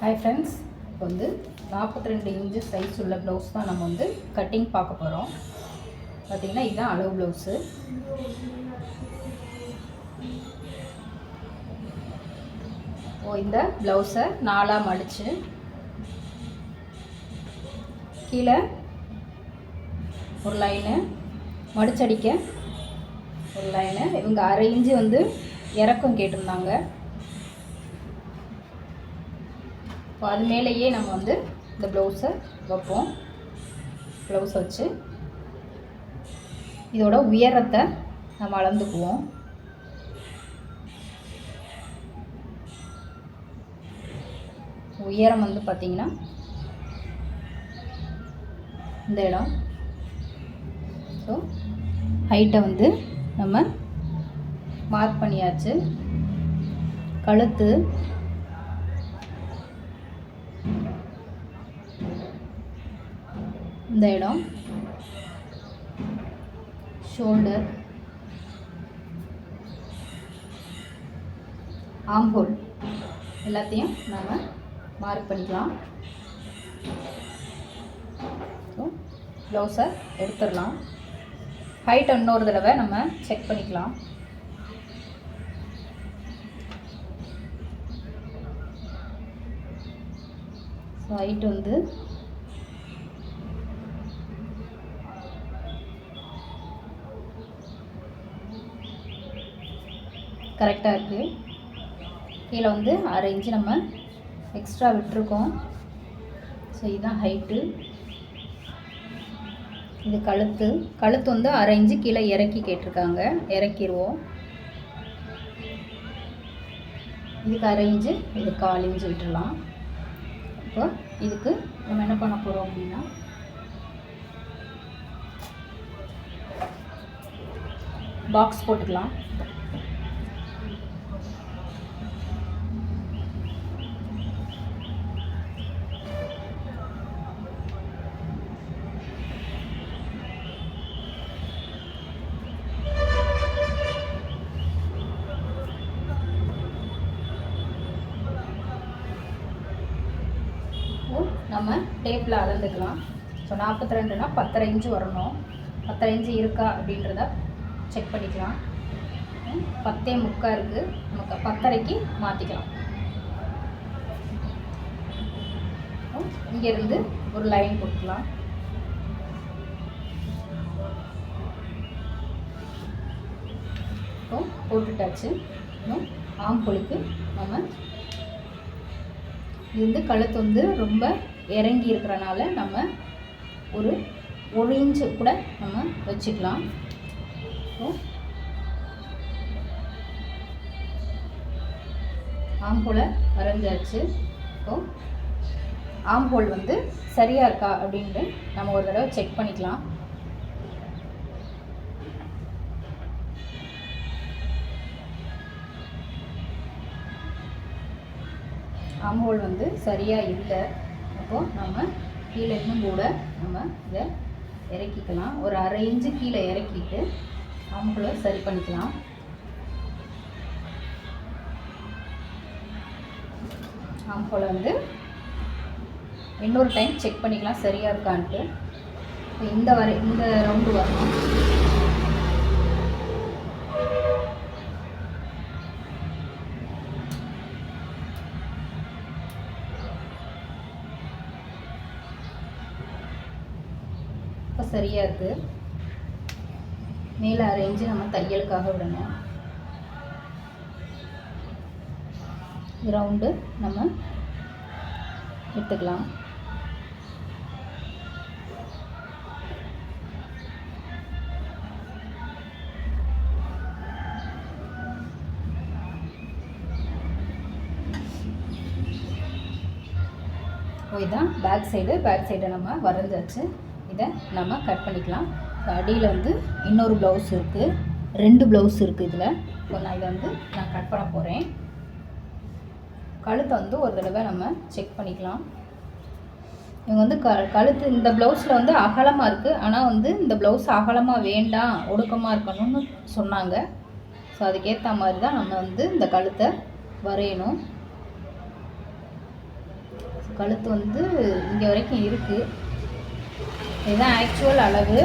Hi friends இப்போ வந்து நாற்பத்தி ரெண்டு இன்ச்சு சைஸ் உள்ள ப்ளவுஸ் தான் நம்ம வந்து கட்டிங் பார்க்க போகிறோம் பார்த்திங்கன்னா இதுதான் அளவு ப்ளவுஸு ஓ இந்த ப்ளவுஸை நாலாக மடித்து கீழே ஒரு லைனு மடிச்சடிக்க ஒரு லைனு இவங்க அரை இன்ச்சு வந்து இறக்கம் கேட்டிருந்தாங்க. இப்போ அது மேலேயே நம்ம வந்து இந்த ப்ளவுஸை வைப்போம். ப்ளவுஸை வச்சு. இதோட உயரத்தை நம்ம அளந்துக்குவோம். உயரம் வந்து பார்த்திங்கன்னா இந்த இடம். ஸோ ஹைட்டை வந்து நம்ம மார்க் பண்ணியாச்சு. கழுத்து இந்த இடம். ஷோல்டர் ஆம்போல் எல்லாத்தையும் நம்ம மார்க் பண்ணிக்கலாம். ப்ளவுஸை எடுத்துடலாம். ஹைட் இன்னொரு தடவை நம்ம செக் பண்ணிக்கலாம். ஸோ ஹைட் வந்து கரெக்டாக இருக்குது கீழே வந்து அரை இன்ச்சு நம்ம எக்ஸ்ட்ரா விட்டுருக்கோம். ஸோ இதுதான் ஹைட்டு இது கழுத்து. கழுத்து வந்து அரை இன்ச்சு கீழே இறக்கி கேட்டிருக்காங்க. இறக்கிடுவோம் இதுக்கு அரை இன்ச்சு இது கால் இன்ச்சு விட்டுடலாம். இப்போ இதுக்கு நம்ம என்ன பண்ண போகிறோம் அப்படின்னா பாக்ஸ் போட்டுக்கலாம் இப்போ நம்ம டேப்பில் அளந்துக்கலாம். ஸோ நாற்பத்தி ரெண்டுனா பத்தரை இன்ச்சு வரணும். பத்தரை இன்ச்சு இருக்கா அப்படின்றத செக் பண்ணிக்கலாம். ம், பத்தே முக்கா இருக்குது நமக்கு பத்தரைக்கு மாற்றிக்கலாம் இங்கேருந்து ஒரு லைன் போட்டுக்கலாம் இப்போ போட்டுட்டாச்சு. இன்னும் ஆம்பொழுக்கு நம்ம இது வந்து கழுத்து வந்து ரொம்ப இறங்கி இருக்கிறனால நம்ம ஒரு ஒரு இன்ச்சு கூட நம்ம வச்சுக்கலாம். ஸோ ஆம்போலை வரைஞ்சாச்சு. இப்போ ஆம்போல் வந்து சரியாக இருக்கா அப்படின்ட்டு நம்ம ஒரு தடவை செக் பண்ணிக்கலாம். ஆம்போல் வந்து சரியாக இல்லை. அப்போது நம்ம கீழே இன்னும் கூட நம்ம இதை இறக்கிக்கலாம். ஒரு அரை இன்ச்சு கீழே இறக்கிட்டு ஆம்போலை சரி பண்ணிக்கலாம். அவங்கள வந்து இன்னொரு டைம் செக் பண்ணிக்கலாம். சரியாக இருக்கான்ட்டு. இப்போ இந்த வரை இந்த ரவுண்டு வரணும். சரியாக இருக்குது மேலே அரைஞ்சு நம்ம தையலுக்காக விடணும். ரவுண்டு நம்ம எடுத்துக்கலாம். இப்போ தான் பேக் சைடு பேக் சைடை நம்ம வரைஞ்சாச்சு. இதை நம்ம கட் பண்ணிக்கலாம். அடியில் வந்து இன்னொரு ப்ளவுஸ் இருக்குது ரெண்டு ப்ளவுஸ் இருக்குது இதில். இப்போ நான் இதை வந்து நான் கட் பண்ண போகிறேன் கழுத்தை வந்து ஒரு தடவை நம்ம செக் பண்ணிக்கலாம். இவங்க வந்து க கழுத்து இந்த ப்ளவுஸில் வந்து அகலமாக இருக்குது ஆனால் வந்து இந்த ப்ளவுஸ் அகலமாக வேண்டாம் ஒடுக்கமாக இருக்கணும்னு சொன்னாங்க. ஸோ அதுக்கேற்ற மாதிரி தான் நம்ம வந்து இந்த கழுத்தை வரையணும். கழுத்து வந்து இங்கே வரைக்கும் இருக்குது இதுதான் ஆக்சுவல் அளவு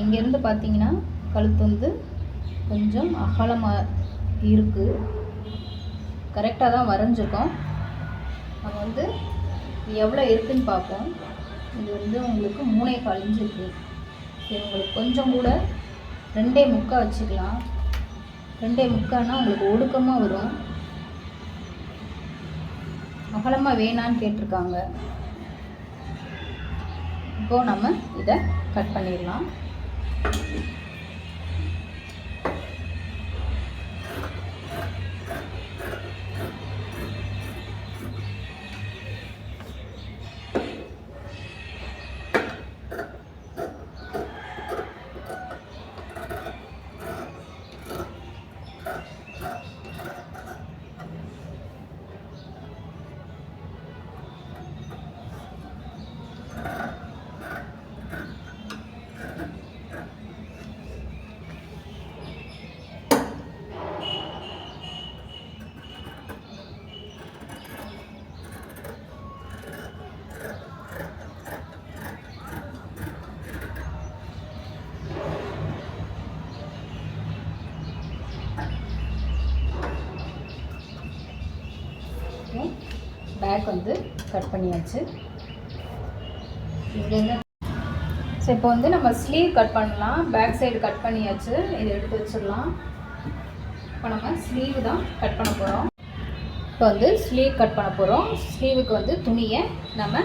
இங்கேருந்து பார்த்தீங்கன்னா கழுத்து வந்து கொஞ்சம் அகலமாக இருக்குது கரெக்டாக தான் வரைஞ்சிருக்கோம். நம்ம வந்து எவ்வளோ இருக்குன்னு பார்ப்போம். இது வந்து உங்களுக்கு மூணே கால் இருக்குது சரி உங்களுக்கு கொஞ்சம் கூட ரெண்டே முக்கா வச்சுக்கலாம். ரெண்டே முக்கான்னா உங்களுக்கு ஒடுக்கமாக வரும். அகலமாக வேணான்னு கேட்டிருக்காங்க. இப்போது நம்ம இதை கட் பண்ணிடலாம். பேக் வந்து கட் பண்ணியாச்சு. ஸோ இப்போ வந்து நம்ம ஸ்லீவ் கட் பண்ணலாம். பேக் சைடு கட் பண்ணியாச்சு. இதை எடுத்து வச்சிடலாம். இப்போ நம்ம ஸ்லீவ் தான் கட் பண்ண போகிறோம் இப்போ வந்து ஸ்லீவ் கட் பண்ண போகிறோம் ஸ்லீவுக்கு வந்து துணியை நம்ம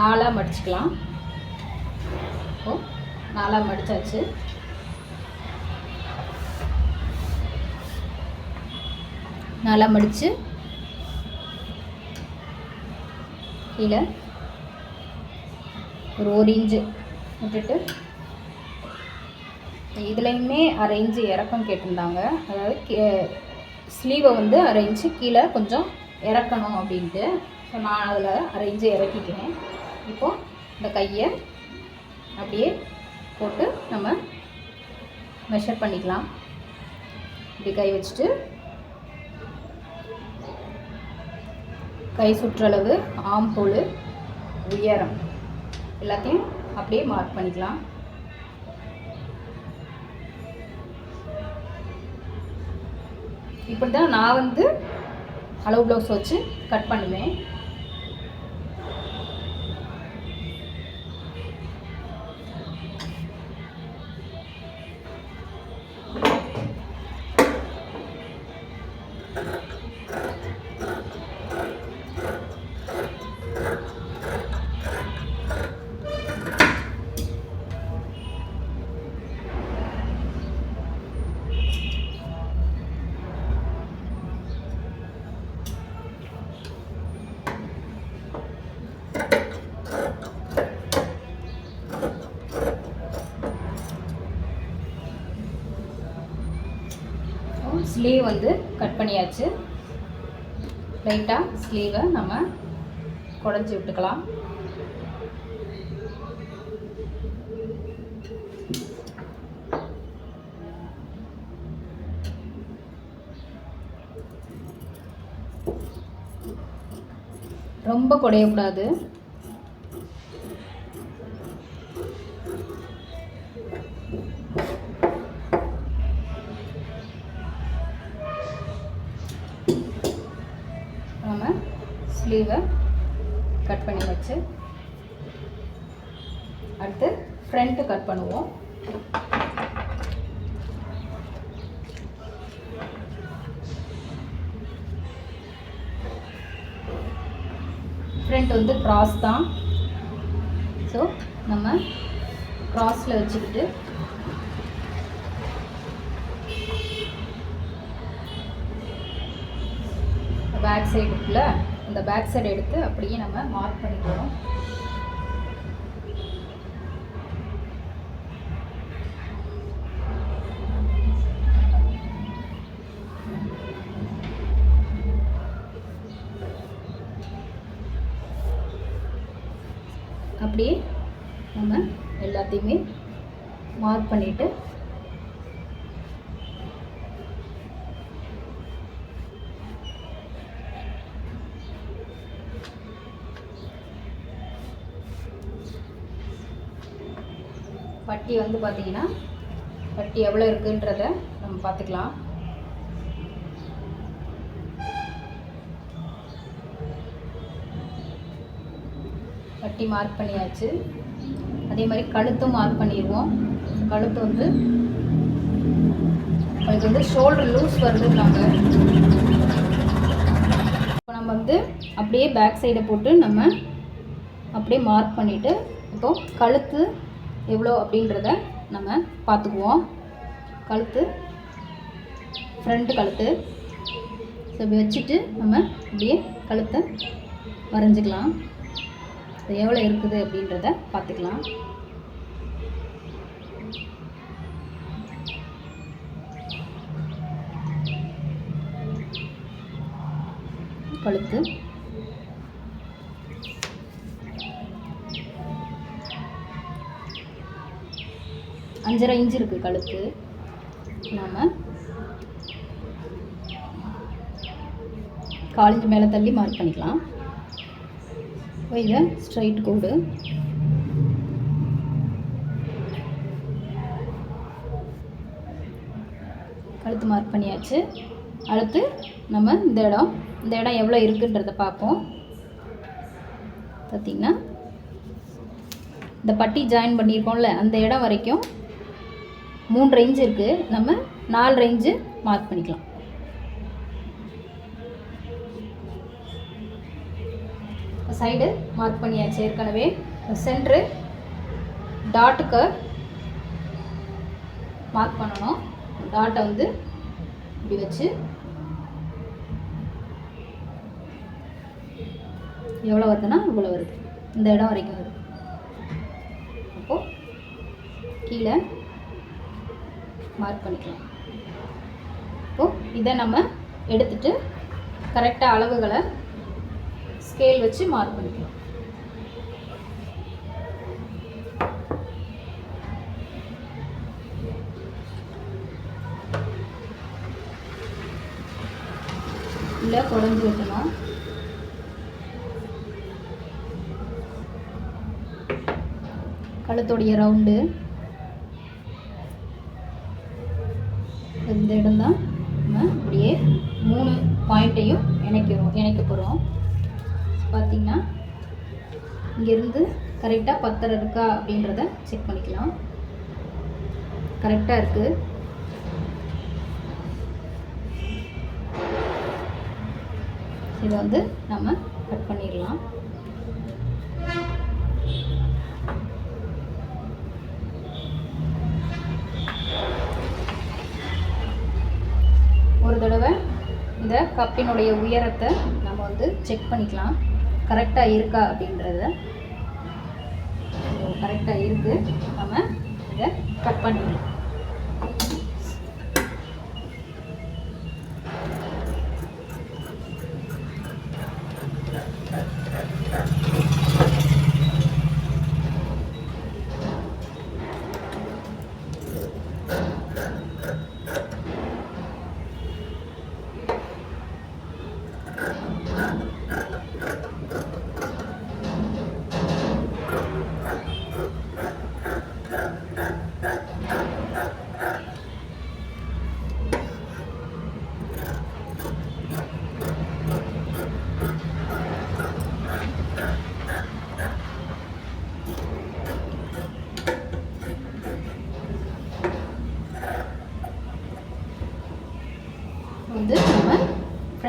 நாலாக மடிச்சுக்கலாம். இப்போ நாலாக மடித்தாச்சு நாலாக மடித்து கீழே ஒரு ஒரு இன்ச்சு விட்டுட்டு இதுலேயுமே அரை இன்ச்சு இறக்கம் கேட்டிருந்தாங்க. அதாவது ஸ்லீவை வந்து அரை இன்ச்சு கீழே கொஞ்சம் இறக்கணும் அப்படின்ட்டு. ஸோ நான் அதில் அரை இன்ச்சு இறக்கிக்கிறேன். இப்போது இந்த கையை அப்படியே போட்டு நம்ம மெஷர் பண்ணிக்கலாம். இப்படி கை வச்சுட்டு கை சுற்றளவு ஆம்போல் உயரம். எல்லாத்தையும் அப்படியே மார்க் பண்ணிக்கலாம். இப்படி தான் நான் வந்து அளவு ப்ளவுஸ் வச்சு கட் பண்ணுவேன். ஸ்லீவ் வந்து கட் பண்ணியாச்சு. லைட்டாக ஸ்லீவை நம்ம குடஞ்சி விட்டுக்கலாம். ரொம்ப குடையக்கூடாது. ஸ்லீவை கட் பண்ணி வச்சு. அடுத்து ஃப்ரண்ட்டு கட் பண்ணுவோம். ஃப்ரண்ட் வந்து க்ராஸ் தான். ஸோ நம்ம க்ராஸில் வச்சுக்கிட்டு பேக் சைடு இந்த அந்த பேக் சைடு எடுத்து அப்படியே நம்ம மார்க் பண்ணிக்கிறோம் அப்படியே நம்ம எல்லாத்தையுமே மார்க் பண்ணிவிட்டு பட்டி வந்து பார்த்தீங்கன்னா பட்டி எவ்வளோ இருக்குன்றத நம்ம பார்த்துக்கலாம். பட்டி மார்க் பண்ணியாச்சு. அதே மாதிரி கழுத்தும் மார்க் பண்ணிடுவோம் கழுத்து வந்து அதுக்கு வந்து ஷோல்டர் லூஸ் வருதுன்னாங்க இப்போ நம்ம வந்து அப்படியே பேக் சைடை போட்டு நம்ம அப்படியே மார்க் பண்ணிவிட்டு இப்போ கழுத்து எவ்வளோ அப்படின்றத நம்ம பார்த்துக்குவோம். கழுத்து ஃப்ரண்ட்டு கழுத்து. ஸோ இப்படி வச்சுட்டு நம்ம அப்படியே கழுத்தை வரைஞ்சிக்கலாம். அது எவ்வளோ இருக்குது அப்படின்றத பார்த்துக்கலாம். கழுத்து. அஞ்சரை இன்ச்சு இருக்குது கழுத்து. நாம் காலேஜ் மேலே தள்ளி மார்க் பண்ணிக்கலாம். இதை ஸ்ட்ரைட் கோடு. கழுத்து மார்க் பண்ணியாச்சு. அடுத்து நம்ம இந்த இடம் இந்த இடம் எவ்வளோ இருக்குன்றதை பார்ப்போம். பார்த்திங்கன்னா இந்த பட்டி ஜாயின் பண்ணியிருக்கோம்ல அந்த இடம் வரைக்கும் மூணு ரேஞ்சு இருக்குது நம்ம நாலு ரேஞ்சு மார்க் பண்ணிக்கலாம். சைடு மார்க் பண்ணியாச்சு ஏற்கனவே. சென்ட்ரு டாட்டுக்கு மார்க் பண்ணணும். டாட்டை வந்து இப்படி வச்சு. எவ்வளோ வருதுன்னா இவ்வளோ வருது. இந்த இடம் வரைக்கும் வருது. அப்போது கீழே மார்க் பண்ணிக்கலாம். இப்போது இதை நம்ம எடுத்துட்டு கரெக்டாக அளவுகளை ஸ்கேல் வச்சு மார்க் பண்ணிக்கலாம். இல்லை குழஞ்சி வைக்கணும். கழுத்துடைய ரவுண்டு கரெக்டாக பத்தரை இருக்கா அப்படின்றத செக் பண்ணிக்கலாம். கரெக்டாக இருக்குது இதை வந்து நம்ம கட் பண்ணிடலாம். ஒரு தடவை இந்த கப்பினுடைய உயரத்தை நம்ம வந்து செக் பண்ணிக்கலாம். கரெக்டாக இருக்கா அப்படின்றத. கரெக்டாக இருக்குது நம்ம இதை கட் பண்ணிடலாம்.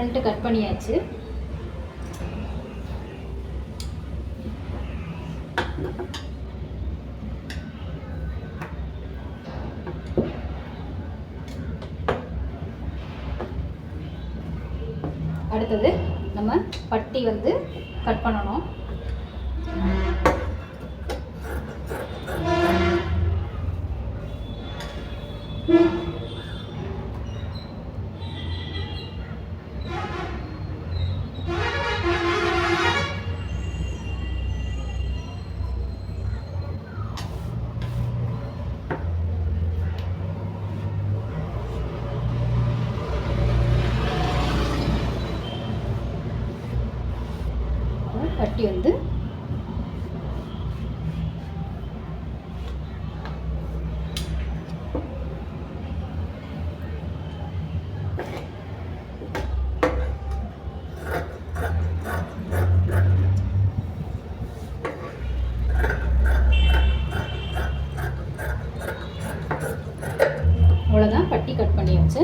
ஃப்ரண்ட்டு கட் பண்ணியாச்சு. அடுத்தது நம்ம பட்டி வந்து கட் பண்ணணும். பண்ணியாச்சு.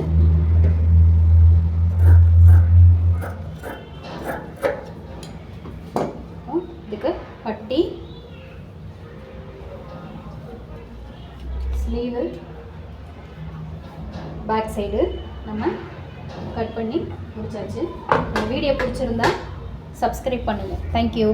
இதுக்கு பட்டி ஸ்லீவு பேக் சைடு நம்ம கட் பண்ணி முடிச்சாச்சு. இந்த வீடியோ பிடிச்சிருந்தா சப்ஸ்கிரைப் பண்ணுங்கள் தேங்க்யூ